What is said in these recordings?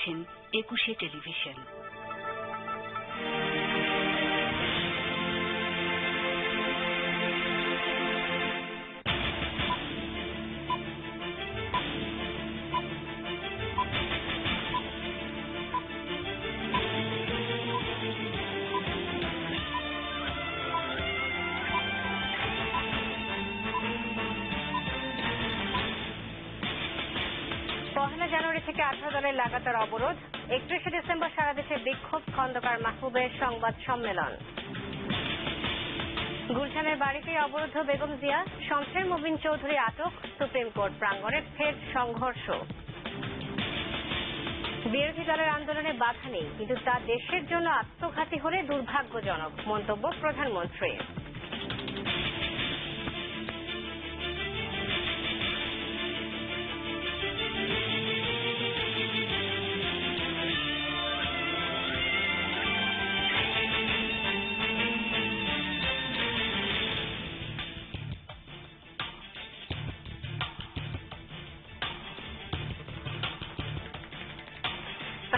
দেখছেন একুশে টেলিভিশন। জানুয়ারি থেকে আঠারো দলের লাগাতার অবরোধ। একত্রিশে ডিসেম্বর সারা দেশে বিক্ষোভ, খন্দকার মাহবুবের সংবাদ সম্মেলন। গুলশানের বাড়িতে অবরুদ্ধ বেগম জিয়া শমশের মুবিন চৌধুরী আটক, সুপ্রিম কোর্ট প্রাঙ্গণে ফের সংঘর্ষ। বিরোধী দলের আন্দোলনে বাধা নেই, কিন্তু তা দেশের জন্য আত্মঘাতী হলে দুর্ভাগ্যজনক, মন্তব্য প্রধানমন্ত্রী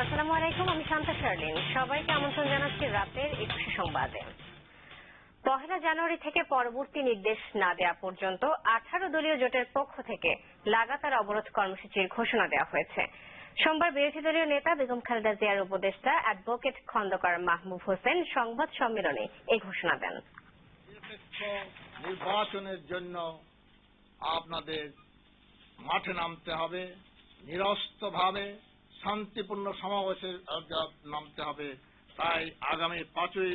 আসসালামু আলাইকুম আমি শান্তা শার্লিন। সবাইকে আমন্ত্রণ জানাচ্ছি রাতের একুশে সংবাদে। পহেলা জানুয়ারি থেকে পরবর্তী নির্দেশ না দেওয়া পর্যন্ত আঠারো দলীয় জোটের পক্ষ থেকে লাগাতার অবরোধ কর্মসূচির ঘোষণা দেওয়া হয়েছে। সোমবার বিরোধী দলীয় নেতা বেগম খালেদা জিয়ার উপদেষ্টা অ্যাডভোকেট খন্দকার মাহমুদ হোসেন সংবাদ সম্মেলনে এই ঘোষণা দেন। নির্বাচনের জন্য আপনাদের মাঠে নামতে হবে নিরস্তভাবে শান্তিপূর্ণ সমাবেশে নামতে হবে। তাই আগামী পাঁচই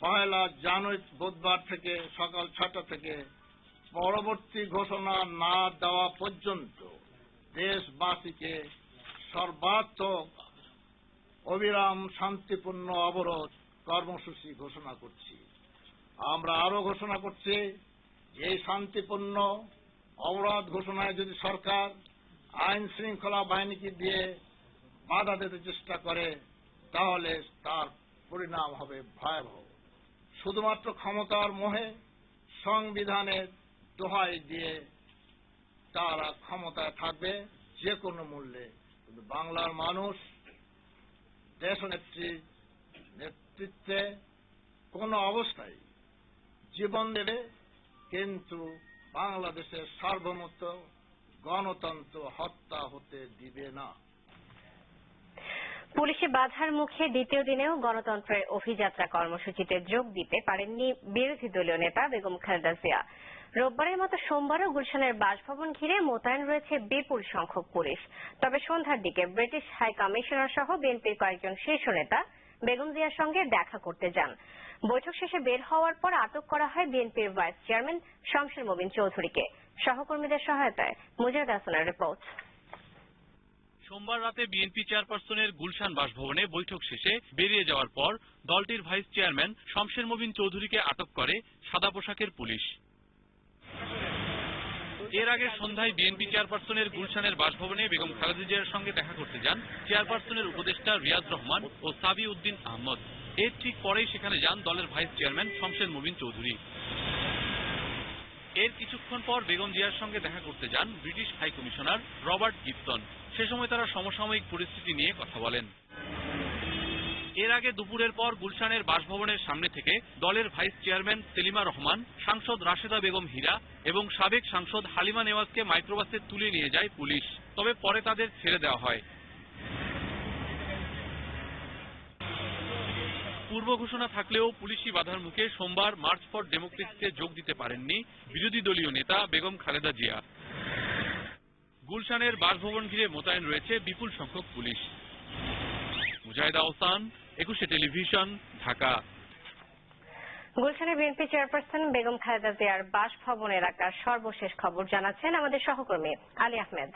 পয়লা জানুয়ারি বুধবার থেকে সকাল ছটা থেকে পরবর্তী ঘোষণা না দেওয়া পর্যন্ত দেশবাসীকে সর্বাত্মক অবিরাম শান্তিপূর্ণ অবরোধ কর্মসূচি ঘোষণা করছি। আমরা আরও ঘোষণা করছি, এই শান্তিপূর্ণ অবরোধ ঘোষণায় যদি সরকার আইন শৃঙ্খলা বাহিনীকে দিয়ে বাধা দিতে চেষ্টা করে, তাহলে তার পরিণাম হবে ভয়াবহ। শুধুমাত্র ক্ষমতার মোহে সংবিধানের দোহাই দিয়ে তারা ক্ষমতায় থাকবে যে কোনো মূল্যে। কিন্তু বাংলার মানুষ দেশনেত্রীর নেতৃত্বে কোনো অবস্থায় জীবন দেবে, কিন্তু বাংলাদেশের সার্বভৌমত্ব গণতন্ত্র হত্যা হতে দিবে না। পুলিশি বাধার মুখে দ্বিতীয় দিনেও গণতন্ত্রের অভিযাত্রা কর্মসূচিতে যোগ দিতে পারেননি বিরোধী দলীয় নেতা বেগম খালেদা জিয়া। রোববারের মতো সোমবারও গুলশানের বাসভবন ঘিরে মোতায়েন রয়েছে বিপুল সংখ্যক পুলিশ। তবে সন্ধ্যার দিকে ব্রিটিশ হাই কমিশনার সহ বিএনপির কয়েকজন শীর্ষ নেতা বেগম জিয়ার সঙ্গে দেখা করতে যান। বৈঠক শেষে বের হওয়ার পর আটক করা হয় বিএনপির ভাইস চেয়ারম্যান শমশের মোবিন চৌধুরীকে। সহকর্মীদের সহায়তায় মুজাহিদ হাসানের রিপোর্ট। সোমবার রাতে বিএনপি চেয়ারপারসনের গুলশান বাসভবনে বৈঠক শেষে বেরিয়ে যাওয়ার পর দলটির ভাইস চেয়ারম্যান শমশের মুবিন চৌধুরীকে আটক করে সাদা পোশাকের পুলিশ। এর আগে সন্ধ্যায় বিএনপি চেয়ারপারসনের গুলশানের বাসভবনে বেগম খালেদা জিয়ার সঙ্গে দেখা করতে যান চেয়ারপারসনের উপদেষ্টা রিয়াজ রহমান ও সাবি উদ্দিন আহমদ। এর ঠিক পরেই সেখানে যান দলের ভাইস চেয়ারম্যান শমশের মুবিন চৌধুরী। এর কিছুক্ষণ পর বেগম জিয়ার সঙ্গে দেখা করতে যান British high commissioner Robert Gibson. সে সময় তারা সমসাময়িক পরিস্থিতি নিয়ে কথা বলেন। এর আগে দুপুরের পর গুলশানের বাসভবনের সামনে থেকে দলের ভাইস চেয়ারম্যান সেলিমা রহমান, সাংসদ রাশেদা বেগম হীরা এবং সাবেক সাংসদ হালিমা নেওয়াজকে মাইক্রোবাসে তুলে নিয়ে যায় পুলিশ। তবে পরে তাদের ছেড়ে দেওয়া হয়। পূর্ব ঘোষণা থাকলেও পুলিশি বাধার মুখে সোমবার মার্চ ফর ডেমোক্রেসিতে যোগ দিতে পারেননি বিরোধী দলীয় নেতা বেগম খালেদা জিয়া। গুলশানের বাসভবন ঘিরে মোতায়েন রয়েছে বিপুল সংখ্যক police. Mujahida ocean, Ekushey television, Dhaka. গুলশানের বিএনপি চেয়ারপারসন বেগম খালেদা জিয়ার বাসভবন এলাকার সর্বশেষ খবর জানাচ্ছেন আমাদের সহকর্মী আলী আহমেদ।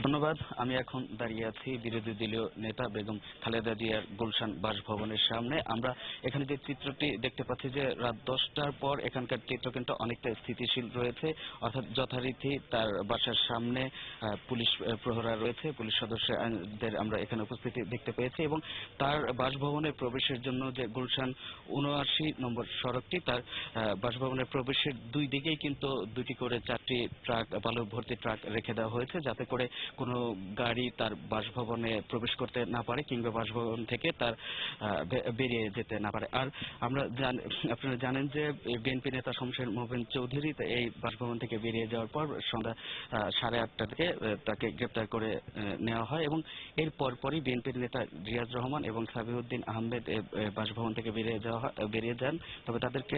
ধন্যবাদ। আমি এখন দাঁড়িয়ে আছি বিরোধী দলীয় নেতা বেগম খালেদা জিয়ার গুলশান বাসভবনের সামনে। আমরা এখানে যে চিত্রটি দেখতে পাচ্ছি যে রাত দশটার পর এখানকার চিত্র কিন্তু অনেকটা স্থিতিশীল রয়েছে অর্থাৎ যথারীতি তার বাসার সামনে পুলিশ প্রহরা রয়েছে। পুলিশ সদস্যদের আমরা এখানে উপস্থিতি দেখতে পেয়েছি এবং তার বাসভবনে প্রবেশের জন্য যে গুলশান উনআশি নম্বর সড়কটি তার আহ, বাসভবনের প্রবেশের দুই দিকেই কিন্তু দুটি করে চারটি ট্রাক বালু ভর্তি ট্রাক রেখে দেওয়া হয়েছে যাতে করে কোনো গাড়ি তার বাসভবনে প্রবেশ করতে না পারে কিংবা বাসভবন থেকে তার বেরিয়ে যেতে না পারে। আর আমরা আপনারা জানেন যে বিএনপি নেতা শমশের মোবিন চৌধুরী এই বাসভবন থেকে বেরিয়ে যাওয়ার পর সন্ধ্যা সাড়ে আটটা থেকে তাকে গ্রেপ্তার করে নেওয়া হয় এবং এর পরপরই বিএনপির নেতা রিয়াজ রহমান এবং সাবিউদ্দিন আহমেদ বাসভবন থেকে বেরিয়ে যাওয়া বেরিয়ে যান। তবে তাদেরকে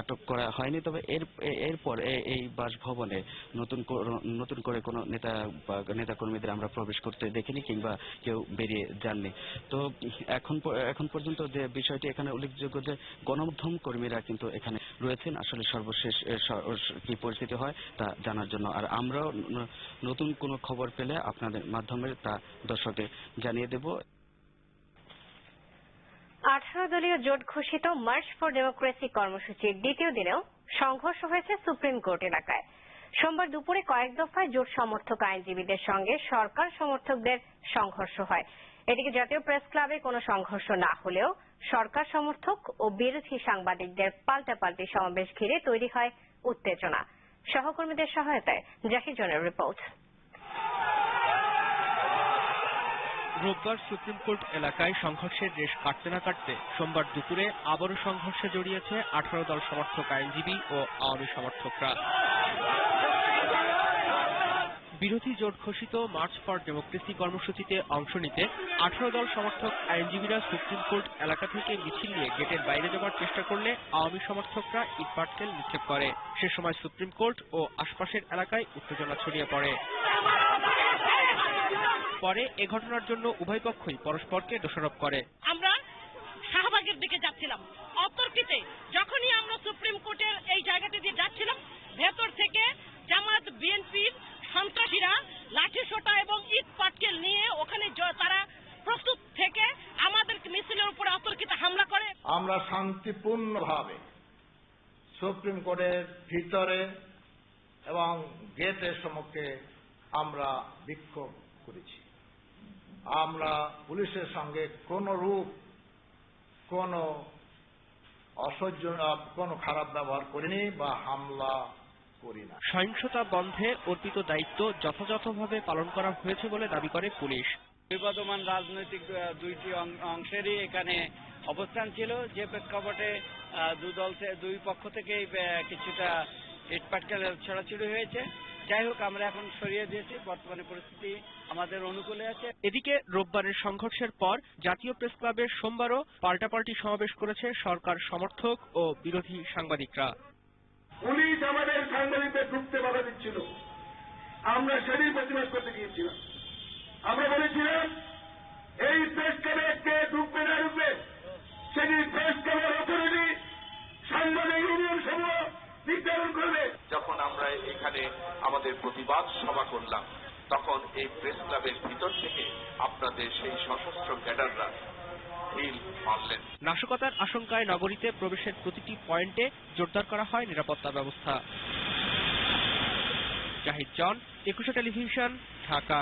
আটক করা হয়নি। তবে এর এরপর এই বাসভবনে নতুন নতুন করে কোনো নেতা বা নেতা কর্মীদের আমরা প্রবেশ করতে দেখিনি কিংবা কেউ বেরিয়ে যাননি। তো এখন এখন পর্যন্ত যে বিষয়টি এখানে উল্লেখযোগ্য যে গণমাধ্যম কর্মীরা কিন্তু এখানে রয়েছেন, আসলে সর্বশেষ কি পরিস্থিতি হয় তা জানার জন্য। আর আমরাও নতুন কোনো খবর পেলে আপনাদের মাধ্যমে তা দর্শকদের জানিয়ে দেব। আঠারো দলীয় জোট ঘোষিত মার্চ ফর ডেমোক্রেসি কর্মসূচির দ্বিতীয় দিনেও সংঘর্ষ হয়েছে সুপ্রিম কোর্ট এলাকায়। সোমবার দুপুরে কয়েক দফায় জোট সমর্থক আইনজীবীদের সঙ্গে সরকার সমর্থকদের সংঘর্ষ হয়। এদিকে জাতীয় প্রেস ক্লাবে কোনো সংঘর্ষ না হলেও সরকার সমর্থক ও বিরোধী সাংবাদিকদের পাল্টাপাল্টি সমাবেশ ঘিরে তৈরি হয় উত্তেজনা। সহকর্মীদের সহায়তায় জাহির জনের রিপোর্ট। রোববার সুপ্রিম কোর্ট এলাকায় সংঘর্ষের রেশ কাটতে না কাটতে সোমবার দুপুরে আবারও সংঘর্ষে জড়িয়েছে আঠারো দল সমর্থক আইনজীবী ও আওয়ামী সমর্থকরা। বিরোধী জোট ঘোষিত মার্চ ফর ডেমোক্রেসি কর্মসূচিতে অংশ নিতে আঠারো দল সমর্থক আইনজীবীরা সুপ্রিম কোর্ট এলাকা থেকে মিছিল নিয়ে গেটের বাইরে যাওয়ার চেষ্টা করলে আওয়ামী সমর্থকরা ইটপাটকেল নিক্ষেপ করে। সে সময় সুপ্রিম কোর্ট ও আশপাশের এলাকায় উত্তেজনা ছড়িয়ে পড়ে। পরে এ ঘটনার জন্য উভয় পক্ষই পরস্পরকে দোষারোপ করে। আমরা শাহবাগের দিকে যাচ্ছিলাম। অতর্কিতে যখনই আমরা সুপ্রিম কোর্টের এই জায়গাতে দিয়ে যাচ্ছিলাম, ভেতর থেকে জামাত বিএনপির সন্ত্রাসীরা লাঠি সোটা এবং ইট পাটকেল নিয়ে ওখানে তারা প্রস্তুত থেকে আমাদের মিছিলের উপরে অতর্কিত হামলা করে। আমরা শান্তিপূর্ণভাবে সুপ্রিম কোর্টের ভিতরে এবং গেটের সম্মুখে আমরা বিক্ষোভ করেছি। আমরা পুলিশের সঙ্গে কোনো রূপ, কোনো অসহ্য, কোনো খারাপ ব্যবহার করিনি বা হামলা সহিংসতা বন্ধে অর্পিত দায়িত্ব যথাযথভাবে পালন করা হয়েছে বলে দাবি করে পুলিশ। বিবদমান রাজনৈতিক দুইটি অংশেরই এখানে অবস্থান ছিল। যে প্রেক্ষাপটে আহ, দু দল দুই পক্ষ থেকেই কিছুটা ইটপাটকেল ছড়াছড়ি হয়েছে। যাই হোক আমরা এখন সরিয়ে দিয়েছি। বর্তমানে পরিস্থিতি আমাদের অনুকূলে আছে। এদিকে রোববারের সংঘর্ষের পর জাতীয় প্রেস ক্লাবের সোমবারও পাল্টাপাল্টি সমাবেশ করেছে সরকার সমর্থক ও বিরোধী সাংবাদিকরা। পুলিশ আমাদের সাংবাদিকদের ঢুকতে বাধা দিচ্ছিল। আমরা সেদিন প্রতিবাদ করতে গিয়েছিলাম। আমরা বলেছিলাম, এই প্রেস ক্লাবে কে ঢুকবে না ঢুকবে, সেদিন প্রেস ক্লাবের অথরিটি সাংবাদিক ইউনিয়ন সমূহ নির্ধারণ করবে। যখন আমরা এখানে আমাদের প্রতিবাদ সভা করলাম, তখন এই প্রেস ক্লাবের ভিতর থেকে আপনাদের সেই সশস্ত্র ক্যাডাররা ঢিল মারলেন নাশকতার আশঙ্কায় নগরীতে প্রবেশের প্রতিটি পয়েন্টে জোরদার করা হয় নিরাপত্তা ব্যবস্থা। জাহিদ জন একুশে টেলিভিশন ঢাকা।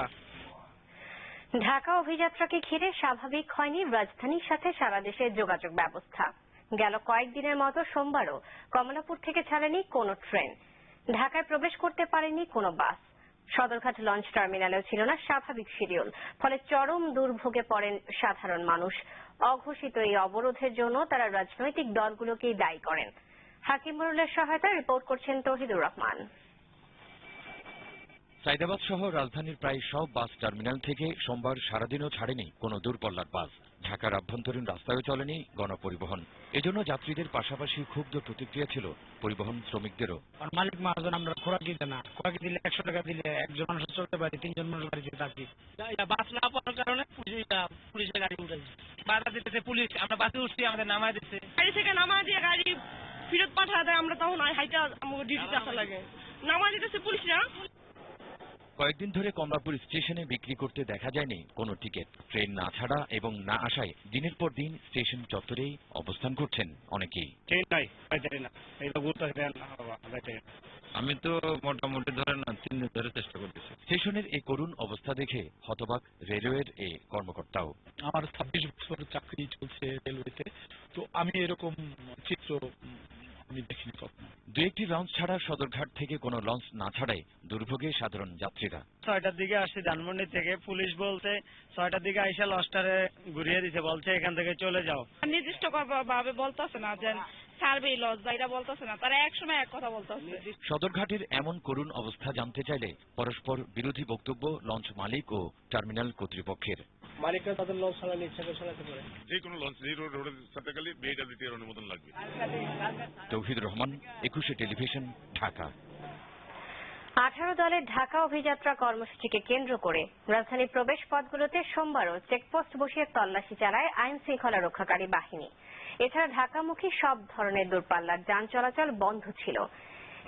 ঢাকা অভিযাত্রাকে ঘিরে স্বাভাবিক হয়নি রাজধানীর সাথে সারা দেশের যোগাযোগ ব্যবস্থা। গেল কয়েকদিনের মতো সোমবারও কমলাপুর থেকে ছাড়েনি কোনো ট্রেন। ঢাকায় প্রবেশ করতে পারেনি কোনো বাস। সদরঘাট লঞ্চ টার্মিনালেও ছিল না স্বাভাবিক শিডিউল, ফলে চরম দুর্ভোগে পড়েন সাধারণ মানুষ। অঘোষিত এই অবরোধের জন্য তারা রাজনৈতিক দলগুলোকেই দায়ী করেন। হাকিম মরুলের সহায়তায় রিপোর্ট করছেন তহিদুর রহমান। সাইদাবাদ সহ রাজধানীর প্রায় সব বাস টার্মিনাল থেকে সোমবার সারাদিনও ছাড়েনি কোনো দূরপল্লার বাস। ঢাকার আভ্যন্তরীণ রাস্তায়ও চলেনি গণপরিবহন। এজন্য যাত্রীদের পাশাপাশি ক্ষুব্ধ প্রতিক্রিয়া ছিল পরিবহন শ্রমিকদেরও। মালিক মহাজন আমরা খোরাকি দেয় না। খোরাকি দিলে একশো টাকা দিলে একজন মানুষ চলতে পারে তিনজন মানুষ গাড়িতে থাকি। বাস না পাওয়ার কারণে পুলিশের গাড়ি উঠেছে বাধা দিতেছে পুলিশ আমরা বাসে উঠছি আমাদের নামায় দিচ্ছে গাড়ি থেকে নামা দিয়ে গাড়ি ফেরত পাঠা দেয় আমরা তখন হাইটা ডিউটিতে আসা লাগে। নামা দিতেছে পুলিশরা কয়েকদিন ধরে কমলাপুর স্টেশনে বিক্রি করতে দেখা যায়নি কোনো টিকিট। ট্রেন না ছাড়া এবং না আসায় দিনের পর দিন স্টেশন চত্বরেই অবস্থান করছেন অনেকেই। আমি তো মোটামুটি ধরে না তিন দিন ধরে চেষ্টা করতেছি। স্টেশনের এই করুণ অবস্থা দেখে হতবাক রেলওয়ের এ কর্মকর্তাও। আমার ছাব্বিশ বছর চাকরি চলছে রেলওয়েতে। তো আমি এরকম চিত্র আমি দেখিনি কখনো দু একটি লঞ্চ ছাড়া সদরঘাট থেকে কোনো লঞ্চ না ছাড়াই দুর্ভোগে সাধারণ যাত্রীরা। ছয়টার দিকে আসছি ধানমন্ডি থেকে। পুলিশ বলছে ছয়টার দিকে আইসা লস্টারে ঘুরিয়ে দিছে। বলছে এখান থেকে চলে যাও। নির্দিষ্ট ভাবে বলতেছে না যে লস এটা বলতেছে না। তারা এক সময় এক কথা বলতেছে। সদরঘাটের এমন করুণ অবস্থা জানতে চাইলে পরস্পর বিরোধী বক্তব্য লঞ্চ মালিক ও টার্মিনাল কর্তৃপক্ষের। মালিকরা তাদের লঞ্চ ইচ্ছা করে চালাতে পারে। যে কোনো লঞ্চ যে রোড রোডের সাথে গেলে বিএডব্লিউটি এর অনুমোদন লাগবে। তৌহিদ রহমান একুশে টেলিভিশন ঢাকা। আঠারো দলের ঢাকা অভিযাত্রা কর্মসূচিকে কেন্দ্র করে রাজধানীর প্রবেশ পথগুলোতে সোমবারও চেকপোস্ট বসিয়ে তল্লাশি চালায় আইন শৃঙ্খলা রক্ষাকারী বাহিনী। এছাড়া ঢাকামুখী সব ধরনের দূরপাল্লার যান চলাচল বন্ধ ছিল।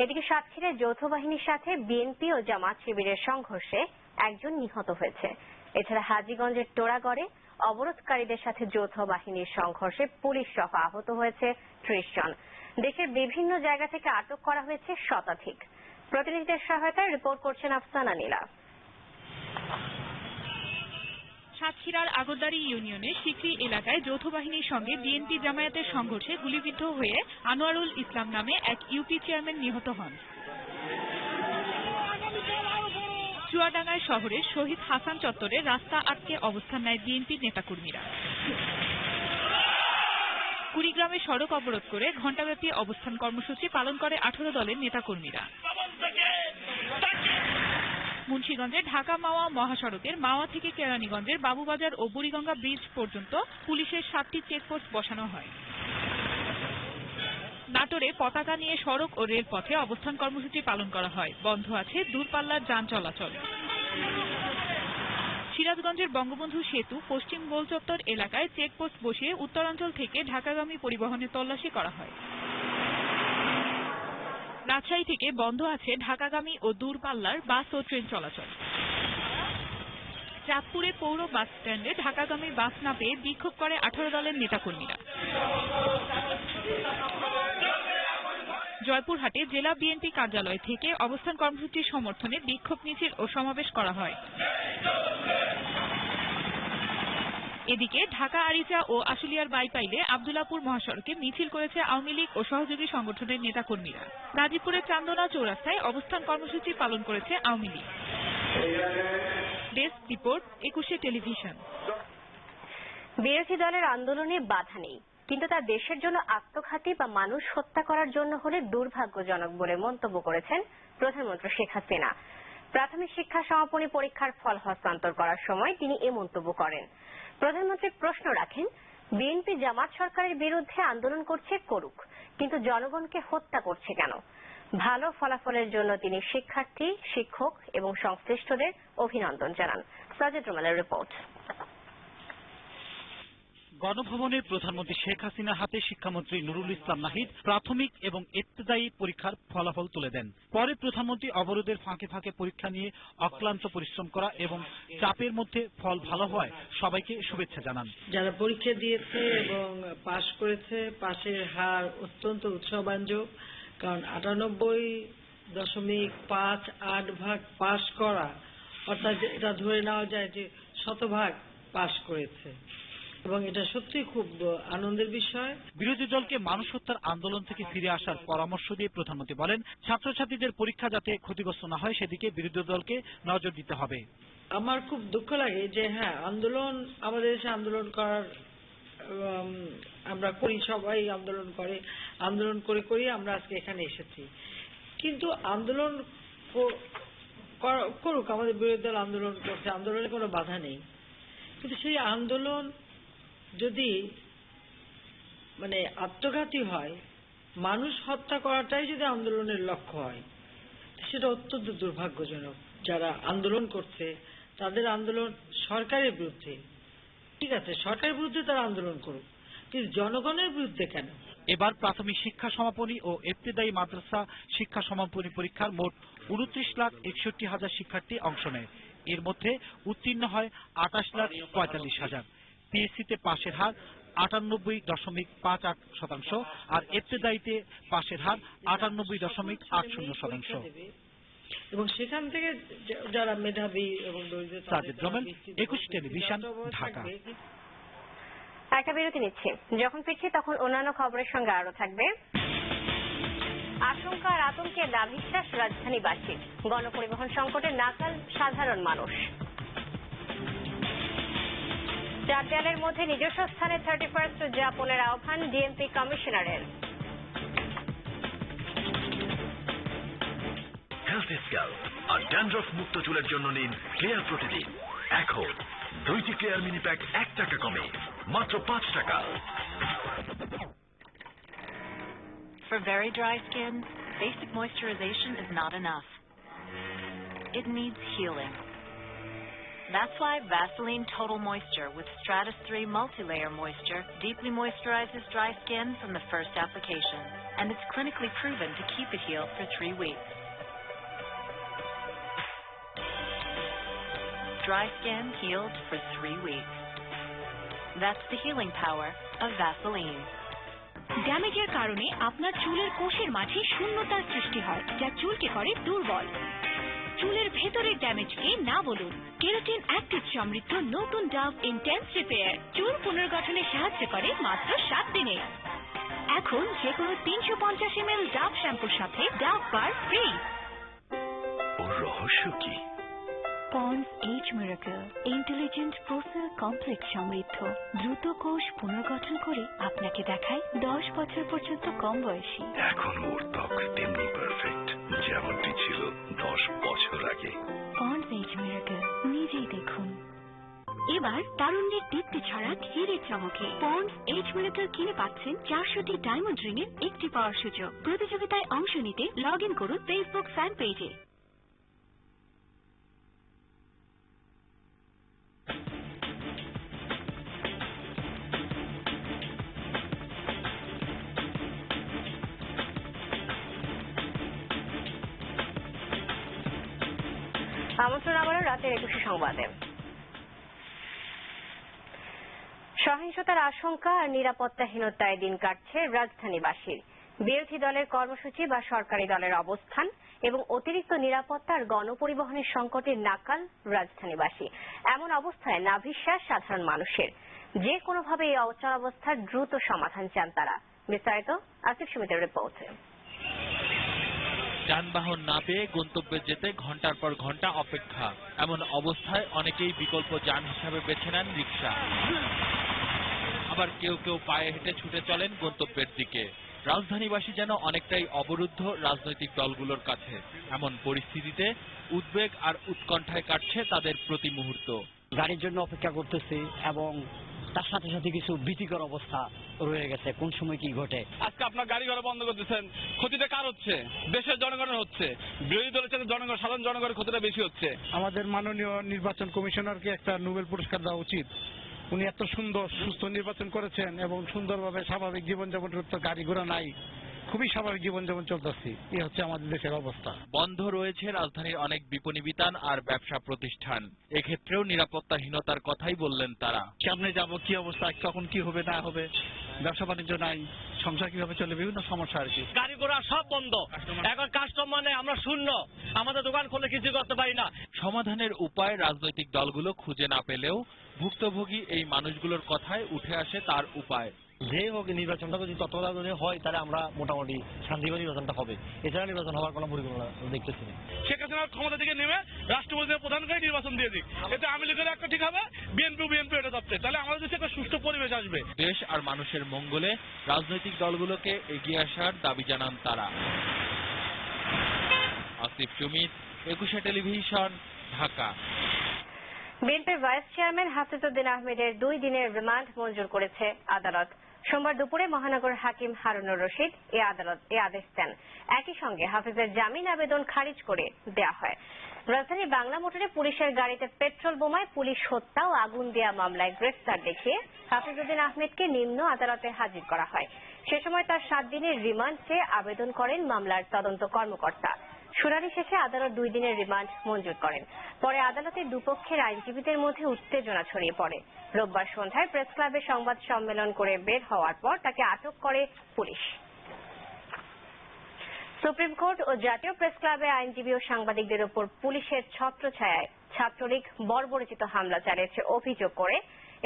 এদিকে সাতক্ষীরায় যৌথ বাহিনীর সাথে বিএনপি ও জামাত শিবিরের সংঘর্ষে একজন নিহত হয়েছে। এছাড়া হাজীগঞ্জের টোড়াগড়ে অবরোধকারীদের সাথে যৌথ বাহিনীর সংঘর্ষে পুলিশ সহ আহত হয়েছে ত্রিশ জন। দেশের বিভিন্ন জায়গা থেকে আটক করা হয়েছে শতাধিক। প্রতিনিধিদের সহায়তায় রিপোর্ট করছেন আফসানা নীলা। সাতক্ষীরার আগরদারি ইউনিয়নের সিকরি এলাকায় যৌথ বাহিনীর সঙ্গে বিএনপি জামায়াতের সংঘর্ষে গুলিবিদ্ধ হয়ে আনোয়ারুল ইসলাম নামে এক ইউপি চেয়ারম্যান নিহত হন। চুয়াডাঙ্গায় শহরের শহীদ হাসান চত্বরে রাস্তা আটকে অবস্থান নেয় বিএনপির নেতাকর্মীরা। কুড়িগ্রামে সড়ক অবরোধ করে ঘণ্টাব্যাপী অবস্থান কর্মসূচি পালন করে আঠারো দলের নেতাকর্মীরা। মুন্সীগঞ্জে ঢাকা মাওয়া মহাসড়কের মাওয়া থেকে কেরানীগঞ্জের বাবুবাজার ও বুড়িগঙ্গা ব্রিজ পর্যন্ত পুলিশের সাতটি চেকপোস্ট বসানো হয়। নাটোরে পতাকা নিয়ে সড়ক ও রেলপথে অবস্থান কর্মসূচি পালন করা হয়। বন্ধ আছে দূরপাল্লার যান চলাচল। সিরাজগঞ্জের বঙ্গবন্ধু সেতু পশ্চিম গোলচত্বর এলাকায় চেকপোস্ট বসিয়ে উত্তরাঞ্চল থেকে ঢাকাগামী পরিবহনে তল্লাশি করা হয়। রাজশাহী থেকে বন্ধ আছে ঢাকাগামী ও দূরপাল্লার বাস ও ট্রেন চলাচল। চাঁদপুরে পৌর বাস স্ট্যান্ডে ঢাকাগামী বাস না পেয়ে বিক্ষোভ করে আঠারো দলের নেতাকর্মীরা। জয়পুরহাটে জেলা বিএনপি কার্যালয় থেকে অবস্থান কর্মসূচির সমর্থনে বিক্ষোভ মিছিল ও সমাবেশ করা হয়। এদিকে ঢাকা আরিচা ও আশুলিয়ার বাইপাইলে আবদুল্লাপুর মহাসড়কে মিছিল করেছে আওয়ামী লীগ ও সহযোগী সংগঠনের নেতাকর্মীরা। গাজীপুরের চান্দনা চৌরাস্তায় অবস্থান কর্মসূচি পালন করেছে Awami League. Desk report, Ekushey Television. বিরোধী দলের আন্দোলনে বাধা নেই। কিন্তু তা দেশের জন্য আত্মঘাতী বা মানুষ হত্যা করার জন্য হলে দুর্ভাগ্যজনক বলে মন্তব্য করেছেন প্রধানমন্ত্রী শেখ হাসিনা। প্রাথমিক শিক্ষা সমাপনী পরীক্ষার ফল হস্তান্তর করার সময় তিনি এ মন্তব্য করেন। প্রধানমন্ত্রী প্রশ্ন রাখেন, বিএনপি জামাত সরকারের বিরুদ্ধে আন্দোলন করছে করুক, কিন্তু জনগণকে হত্যা করছে কেন? ভালো ফলাফলের জন্য তিনি শিক্ষার্থী, শিক্ষক এবং সংশ্লিষ্টদের অভিনন্দন জানান। সাজেদ রুমালের রিপোর্ট। গণভবনে প্রধানমন্ত্রী শেখ হাসিনার হাতে শিক্ষামন্ত্রী নুরুল ইসলাম নাহিদ প্রাথমিক এবং ইবতদায়ী পরীক্ষার ফলাফল তুলে দেন। পরে প্রধানমন্ত্রী অবরোধের ফাঁকে ফাঁকে পরীক্ষা নিয়ে অক্লান্ত পরিশ্রম করা এবং চাপের মধ্যে ফল ভালো হওয়ায় সবাইকে শুভেচ্ছা জানান। যারা পরীক্ষা দিয়েছে এবং পাশ করেছে, পাশের হার অত্যন্ত উৎসবাঞ্জক কারণ আটানব্বই দশমিক পাঁচ আট ভাগ পাশ করা, অর্থাৎ এটা ধরে নেওয়া যায় যে শতভাগ পাশ করেছে। এবং এটা সত্যি খুব আনন্দের বিষয়। বিরোধী দলকে মানুষ হত্যার আন্দোলন থেকে ফিরে আসার পরামর্শ দিয়ে প্রধানমন্ত্রী বলেন ছাত্রছাত্রীদের পরীক্ষা যাতে ক্ষতিগ্রস্ত না হয় সেদিকে বিরোধী দলকে নজর দিতে হবে। আমার খুব দুঃখ লাগে যে হ্যাঁ আন্দোলন আমাদের দেশে আন্দোলন করার আমরা করি সবাই আন্দোলন করে আন্দোলন করে করে আমরা আজকে এখানে এসেছি। কিন্তু আন্দোলন কর- কর- করুক আমাদের বিরোধী দল আন্দোলন করছে আন্দোলনে কোনো বাধা নেই। কিন্তু সেই আন্দোলন যদি মানে আত্মঘাতী হয়, মানুষ হত্যা করাটাই যদি আন্দোলনের লক্ষ্য হয়, সেটা অত্যন্ত দুর্ভাগ্যজনক। যারা আন্দোলন করছে, তাদের আন্দোলন সরকারের বিরুদ্ধে। ঠিক আছে, সরকারের বিরুদ্ধে তারা আন্দোলন করুক, কিন্তু জনগণের বিরুদ্ধে কেন? এবার প্রাথমিক শিক্ষা সমাপনী ও এফতেদায়ী মাদ্রাসা শিক্ষা সমাপনী পরীক্ষার মোট উনত্রিশ লাখ একষট্টি হাজার শিক্ষার্থী অংশ নেয়। এর মধ্যে উত্তীর্ণ হয় আঠাশ লাখ পঁয়তাল্লিশ হাজার। পিএসসিতে পাশের হার আটানব্বই দশমিক পাঁচ আট শতাংশ আর ইবতেদায়ীতে পাশের হার আটানব্বই দশমিক আট শূন্য শতাংশ। এবং সেখান থেকে যারা মেধাবী এবং দরিদ্র সাজেদ রমেন একুশ টেলিভিশন ঢাকা। একটা বিরতি নিচ্ছি। যখন ফিরছি তখন অন্যান্য খবরের সঙ্গে আরও থাকবে। আশঙ্কা আর আতঙ্কে নাভিশ্বাস রাজধানীবাসী গণপরিবহন সংকটে নাকাল সাধারণ মানুষ। চার দেয়ালের মধ্যে নিজস্ব স্থানে থার্টি ফার্স্ট উদযাপনের আহ্বান ডিএমপি কমিশনারের আর ড্যান্ড্রফ মুক্ত চুলের জন্য নিন ক্লিয়ার প্রতিদিন এখন দুইটি ক্লিয়ার মিনি প্যাক এক টাকা কমে মাত্র পাঁচ টাকা For very dry skin, basic moisturization is not enough. It needs healing. That's why Vaseline Total Moisture with Stratus 3 Multi-Layer Moisture deeply moisturizes dry skin from the first application, and it's clinically proven to keep it healed for three weeks. Dry skin healed for three weeks. That's the healing power of Vaseline. ড্যামেজের কারণে আপনার চুলের কোষের মাঝে শূন্যতার সৃষ্টি হয় যা চুলকে করে দুর্বল চুলের ভেতরের ড্যামেজকে না বলুন। কেরোটিন অ্যাক্টিভ সমৃদ্ধ নতুন ডাভ ইন্টেন্স রিপেয়ার চুল পুনর্গঠনে সাহায্য করে মাত্র সাত দিনে। এখন যে কোনো তিনশো পঞ্চাশ এম এল ডাভ শ্যাম্পুর সাথে ডাভ বার ফ্রি রহস্য কি? পন্স এইচ মিরাকেল ইন্টেলিজেন্ট প্রোসেল কমপ্লেক্স সমৃদ্ধ। দ্রুত কোষ পুনর্গঠন করে আপনাকে দেখায় দশ বছর পর্যন্ত কম বয়সী। এখন ওর ত্বক তেমনি পারফেক্ট যেমনটি ছিল দশ বছর আগে। পন্স এইচ মিরাকেল নিজেই দেখুন। এবার তারুণ্যের দীপ্তি ছড়া হিরের চমকে। পন্স এইচ মিরাকেল কিনে পাচ্ছেন চারশোটি ডায়মন্ড রিং এর একটি পাওয়ার সুযোগ। প্রতিযোগিতায় অংশ নিতে লগ ইন করুন ফেসবুক ফ্যান পেজে আমন্ত্রণ আবারও রাতের একুশে সংবাদে। সহিংসতার আশঙ্কা আর নিরাপত্তাহীনতায় দিন কাটছে রাজধানীবাসীর। বিরোধী দলের কর্মসূচি বা সরকারি দলের অবস্থান এবং অতিরিক্ত নিরাপত্তা আর গণপরিবহনের সংকটে নাকাল রাজধানীবাসী। এমন অবস্থায় নাভিশ্বাস সাধারণ মানুষের। যে কোনোভাবে এই অচলাবস্থার দ্রুত সমাধান চান তারা। বিস্তারিত আসিফ সুমিতের রিপোর্টে। যানবাহন না পেয়ে গন্তব্যে যেতে ঘণ্টার পর ঘণ্টা অপেক্ষা। এমন অবস্থায় অনেকেই বিকল্প যান হিসাবে বেছে নেন রিক্সা আবার কেউ কেউ পায়ে হেঁটে ছুটে চলেন গন্তব্যের দিকে। রাজধানীবাসী যেন অনেকটাই অবরুদ্ধ রাজনৈতিক দলগুলোর কাছে। এমন পরিস্থিতিতে উদ্বেগ আর উৎকণ্ঠায় কাটছে তাদের প্রতি মুহূর্ত গাড়ির জন্য অপেক্ষা করতেছি এবং তার সাথে সাথে কিছু ভীতিকর অবস্থা রয়ে গেছে। কোন সময় কি ঘটে? আজকে আপনার গাড়ি ঘোড়া বন্ধ করতেছেন। ক্ষতিটা কার হচ্ছে? দেশের জনগণের হচ্ছে। বিরোধী দলের সাথে জনগণ সাধারণ জনগণের ক্ষতিটা বেশি হচ্ছে। আমাদের মাননীয় নির্বাচন কমিশনারকে একটা নোবেল পুরস্কার দেওয়া উচিত। উনি এত সুন্দর সুস্থ নির্বাচন করেছেন এবং সুন্দরভাবে স্বাভাবিক জীবনযাপন করতে গাড়ি ঘোড়া নাই। খুবই স্বাভাবিক জীবনযাপন চলতেছি। এই হচ্ছে আমাদের দেশের অবস্থা। বন্ধ রয়েছে রাজধানীর অনেক বিপণী বিতান আর ব্যবসা প্রতিষ্ঠান। এক্ষেত্রেও নিরাপত্তাহীনতার কথাই বললেন তারা। সামনে যাব কি অবস্থা কখন কি হবে না হবে ব্যবসা বাণিজ্য নাই সংসার কীভাবে চলে বিভিন্ন সমস্যা আর কি। গাড়ি ঘোড়া সব বন্ধ। এখন কাস্টমার নেই আমরা শূন্য। আমাদের দোকান খুলে কিছু করতে পারি না। সমাধানের উপায় রাজনৈতিক দলগুলো খুঁজে না পেলেও ভুক্তভোগী এই মানুষগুলোর কথায় উঠে আসে তার উপায়। যে হোক নির্বাচনটা যদি তত্ত্বাবধানে হয় তাহলে আমরা মোটামুটি শান্তিময় নির্বাচনটা হবে। এছাড়া নির্বাচন হওয়ার কোনো পরিকল্পনা দেখতেছি না। শেখ হাসিনার ক্ষমতা থেকে নেমে রাষ্ট্রপতির প্রধানকে নির্বাচন দিয়ে দিক। এতে আওয়ামী লীগের একটা ঠিক হবে বিএনপি বিএনপি এটা যাচ্ছে তাহলে আমাদের দেশে একটা সুষ্ঠু পরিবেশ আসবে। দেশ আর মানুষের মঙ্গলে রাজনৈতিক দলগুলোকে এগিয়ে আসার দাবি জানান তারা। আসিফ সুমিত একুশে টেলিভিশন ঢাকা। বিএনপির ভাইস চেয়ারম্যান হাফিজউদ্দিন আহমেদের দুই দিনের রিমান্ড মঞ্জুর করেছে আদালত। সোমবার দুপুরে মহানগর হাকিম হারুনুর রশিদ এ আদালত এ আদেশ দেন। একই সঙ্গে হাফিজের জামিন আবেদন খারিজ করে দেয়া হয়। রাজধানীর বাংলা মোটরে পুলিশের গাড়িতে পেট্রোল বোমায় পুলিশ হত্যা ও আগুন দেয়া মামলায় গ্রেফতার দেখিয়ে হাফিজউদ্দিন আহমেদকে নিম্ন আদালতে হাজির করা হয়। সে সময় তার সাত দিনের রিমান্ড চেয়ে আবেদন করেন মামলার তদন্ত কর্মকর্তা। শুনানি শেষে আদালত দুই দিনের রিমান্ড মঞ্জুর করেন। পরে আদালতে দুপক্ষের আইনজীবীদের মধ্যে উত্তেজনা ছড়িয়ে পড়ে। রোববার সন্ধ্যায় প্রেস ক্লাবে সংবাদ সম্মেলন করে বের হওয়ার পর তাকে আটক করে পুলিশ। সুপ্রিম কোর্ট ও জাতীয় প্রেস ক্লাবে আইনজীবী ও সাংবাদিকদের উপর পুলিশের ছত্রছায়ায় ছাত্রলীগ বর্বরচিত হামলা চালিয়েছে অভিযোগ করে।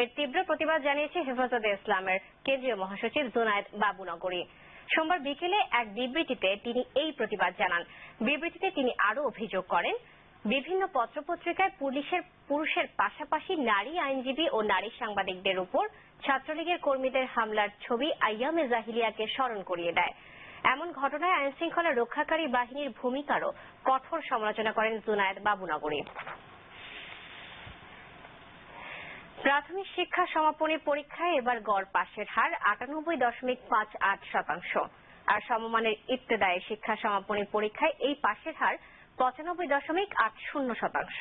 এর তীব্র প্রতিবাদ জানিয়েছে হেফাজতে ইসলামের কেন্দ্রীয় মহাসচিব জুনায়েদ বাবুনগরী। সোমবার বিকেলে এক বিবৃতিতে তিনি এই প্রতিবাদ জানান। বিবৃতিতে তিনি আরও অভিযোগ করেন, বিভিন্ন পত্রপত্রিকায় পুলিশের, পুরুষের পাশাপাশি নারী আইনজীবী ও নারী সাংবাদিকদের উপর ছাত্রলীগের কর্মীদের হামলার ছবি আইয়ামে জাহিলিয়াকে স্মরণ করিয়ে দেয়। এমন ঘটনায় আইন শৃঙ্খলা রক্ষাকারী বাহিনীর ভূমিকারও কঠোর সমালোচনা করেন জুনায়েদ বাবুনগরী। প্রাথমিক শিক্ষা সমাপনী পরীক্ষায় এবার গড় পাশের হার আটানব্বই দশমিক পাঁচ আট শতাংশ। আর সমমানের ইত্তেদায়ী শিক্ষা সমাপনী পরীক্ষায় এই পাশের হার পঁচানব্বই দশমিক আট শূন্য শতাংশ।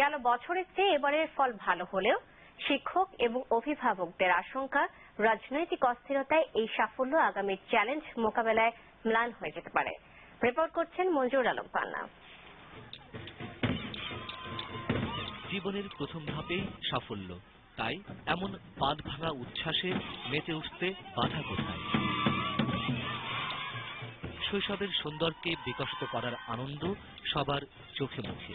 গেল বছরের চেয়ে এবারের ফল ভালো হলেও শিক্ষক এবং অভিভাবকদের আশঙ্কা, রাজনৈতিক অস্থিরতায় এই সাফল্য আগামী চ্যালেঞ্জ মোকাবেলায় ম্লান হয়ে যেতে পারে। রিপোর্ট করছেন মঞ্জুর আলম পান্না। জীবনের প্রথম ধাপেই সাফল্য। তাই এমন বাঁধ ভাঙা উচ্ছ্বাসে মেতে উঠতে বাধা কোথায় শৈশবের সুন্দরকে বিকশিত করার আনন্দ সবার চোখে মুখে।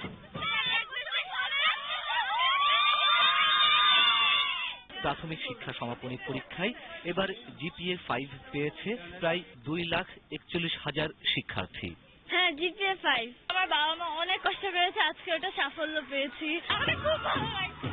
প্রাথমিক শিক্ষা সমাপনী পরীক্ষায় এবার জিপিএ ফাইভ পেয়েছে প্রায় দুই লাখ একচল্লিশ হাজার শিক্ষার্থী। হ্যাঁ জিপিএ ফাইভ আমার বাবা মা অনেক কষ্ট করেছে, আজকে ওটা সাফল্য পেয়েছি। আমাদের খুব ভালো লাগছে।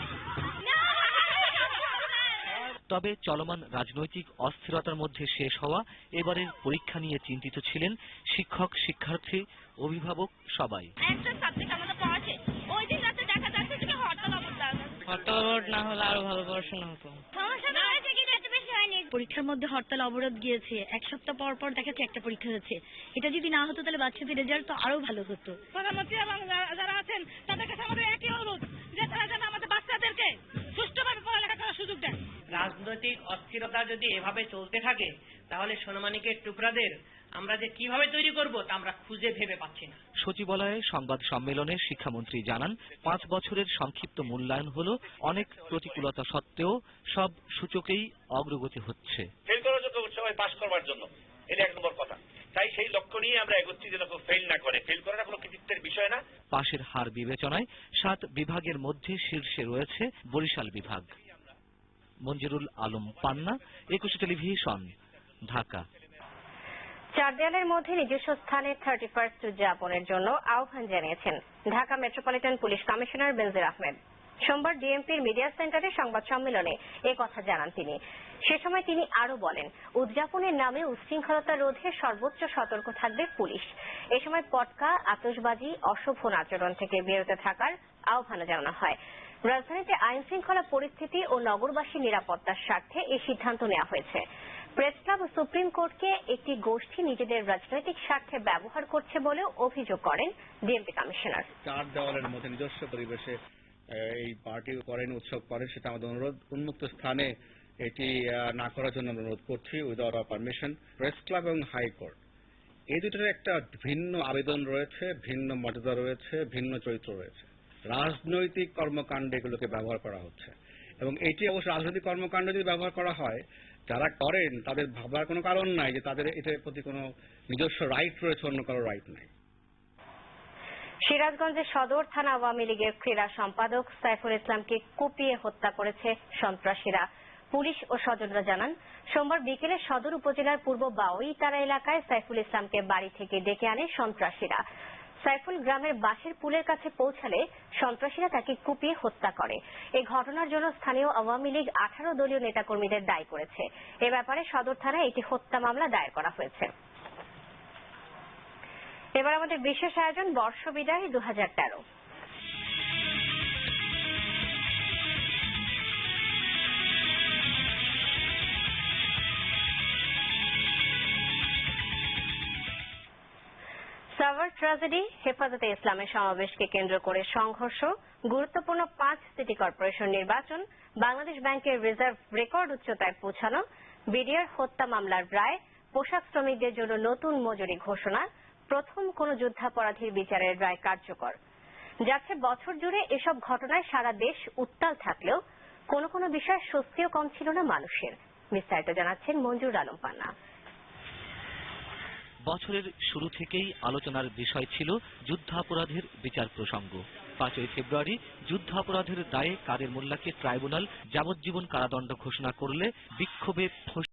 তবে চলমান রাজনৈতিক অস্থিরতার মধ্যে শেষ হওয়া এবারের পরীক্ষা নিয়ে চিন্তিত ছিলেন শিক্ষক শিক্ষার্থী অভিভাবক সবাই। একটা সাবজেক্ট আমাদের পড়াচ্ছে ওই দিন রাতে দেখা যাচ্ছে যে হরতাল অবস্থান হরতাল না হলে আরও ভালো পড়াশোনা হতো। হয়েছে কি এত বেশি হয়নি। পরীক্ষার মধ্যে হরতাল অবরোধ গিয়েছে। এক সপ্তাহ পর পর দেখাচ্ছে একটা পরীক্ষা হচ্ছে। এটা যদি না হতো তাহলে বাচ্চাদের রেজাল্ট তো আরও ভালো হতো। প্রধানমন্ত্রী এবং যারা- যারা আছেন তাদের কাছে আমাদের একই অনুরোধ যে তারা যেন আমাদের বাচ্চাদেরকে সুষ্ঠুভাবে পড়ালেখা করার সুযোগ দেন রাজনৈতিক অস্থিরতা যদি এভাবে চলতে থাকে তাহলে সোনামানিকের টুকরাদের আমরা যে কীভাবে তৈরি করব তা আমরা খুঁজে ভেবে পাচ্ছি না। সচিবালয়ে সংবাদ সম্মেলনে শিক্ষামন্ত্রী জানান পাঁচ বছরের সংক্ষিপ্ত মূল্যায়ন হলো অনেক প্রতিকূলতা সত্ত্বেও সব সূচকেই অগ্রগতি হচ্ছে। ফেল করার যোগ্য সবাই পাশ করবার জন্য। এটা এক নম্বর কথা। তাই সেই লক্ষ্য নিয়ে আমরা এগোচ্ছি যেন কেউ ফেল না করে। ফেল করাটা কোনো কৃতিত্বের বিষয় না। পাশের হার বিবেচনায় সাত বিভাগের মধ্যে শীর্ষে রয়েছে বরিশাল বিভাগ। মঞ্জুরুল আলম পান্না একুশে টেলিভিশন ঢাকা। চার দেয়ালের মধ্যে নিজস্ব স্থানে থার্টি ফার্স্ট উদযাপনের জন্য আহ্বান জানিয়েছেন Dhaka metropolitan police commissioner Benazir Ahmed. সোমবার ডিএমপির মিডিয়া সেন্টারে সংবাদ সম্মেলনে কথা জানান তিনি। সে সময় তিনি আরও বলেন, উদযাপনের নামে উচ্ছৃঙ্খলতা রোধে সর্বোচ্চ সতর্ক থাকবে পুলিশ। এ সময় পটকা, আতশবাজি, অশোভন আচরণ থেকে বিরত থাকার আহ্বানও জানানো হয়। রাজধানীতে আইন শৃঙ্খলা পরিস্থিতি ও নগরবাসীর নিরাপত্তার স্বার্থে এই সিদ্ধান্ত নেওয়া হয়েছে। প্রেস ক্লাব ও সুপ্রিম কোর্টকে একটি গোষ্ঠী নিজেদের রাজনৈতিক স্বার্থে ব্যবহার করছে বলেও অভিযোগ করেন ডিএমপি কমিশনার। চার দেওয়ালের মধ্যে নিজস্ব পরিবেশে এই পার্টি করেন, উৎসব করেন, সেটা আমাদের অনুরোধ। উন্মুক্ত স্থানে এটি না করার জন্য অনুরোধ করছি without our permission press club এবং হাইকোর্ট এই দুটোর একটা ভিন্ন আবেদন রয়েছে, ভিন্ন মর্যাদা রয়েছে, ভিন্ন চরিত্র রয়েছে। রাজনৈতিক কর্মকাণ্ডে এগুলোকে ব্যবহার করা হচ্ছে। এবং এটি অবশ্য রাজনৈতিক কর্মকাণ্ড যদি ব্যবহার করা হয়, যারা করেন, তাদের ভাবার কোনো কারণ নাই যে তাদের এটার প্রতি কোনো নিজস্ব রাইট রয়েছে, অন্য কারও রাইট নাই। সিরাজগঞ্জের সদর থানা আওয়ামী লীগের ক্রীড়া সম্পাদক সাইফুল ইসলামকে কুপিয়ে হত্যা করেছে সন্ত্রাসীরা। পুলিশ ও স্বজনরা জানান, সোমবার বিকেলে সদর উপজেলার পূর্ব বাউইতারা এলাকায় সাইফুল ইসলামকে বাড়ি থেকে ডেকে আনে সন্ত্রাসীরা। সাইফুল গ্রামের বাঁশের পুলের কাছে পৌঁছালে সন্ত্রাসীরা তাকে কুপিয়ে হত্যা করে। এই ঘটনার জন্য স্থানীয় আওয়ামী লীগ আঠারো দলীয় নেতাকর্মীদের দায়ী করেছে। এ ব্যাপারে সদর থানায় একটি হত্যা মামলা দায়ের করা হয়েছে। এবার আমাদের বিশেষ আয়োজন বর্ষ বিদায় দু হাজার তেরো। সাভার ট্র্যাজেডি, হেফাজতে ইসলামের সমাবেশকে কেন্দ্র করে সংঘর্ষ, গুরুত্বপূর্ণ পাঁচ সিটি কর্পোরেশন নির্বাচন, বাংলাদেশ ব্যাংকের রিজার্ভ রেকর্ড উচ্চতায় পৌঁছানো, বিডিআর হত্যা মামলার রায়, পোশাক শ্রমিকদের জন্য নতুন মজুরি ঘোষণা প্রথম কোন যুদ্ধাপরাধীর বিচারের রায় কার্যকর। যাচ্ছে বছর জুড়ে এসব ঘটনায় সারা দেশ উত্তাল থাকলেও কোন কোন বিষয় স্বস্তিও কম ছিল না মানুষের। বিস্তারিত জানাচ্ছেন মঞ্জুর আলম পান্না। বছরের শুরু থেকেই আলোচনার বিষয় ছিল যুদ্ধাপরাধের বিচার প্রসঙ্গ। পাঁচই ফেব্রুয়ারি যুদ্ধাপরাধের দায়ে কাদের মোল্লাকে ট্রাইব্যুনাল যাবজ্জীবন কারাদণ্ড ঘোষণা করলে বিক্ষোভে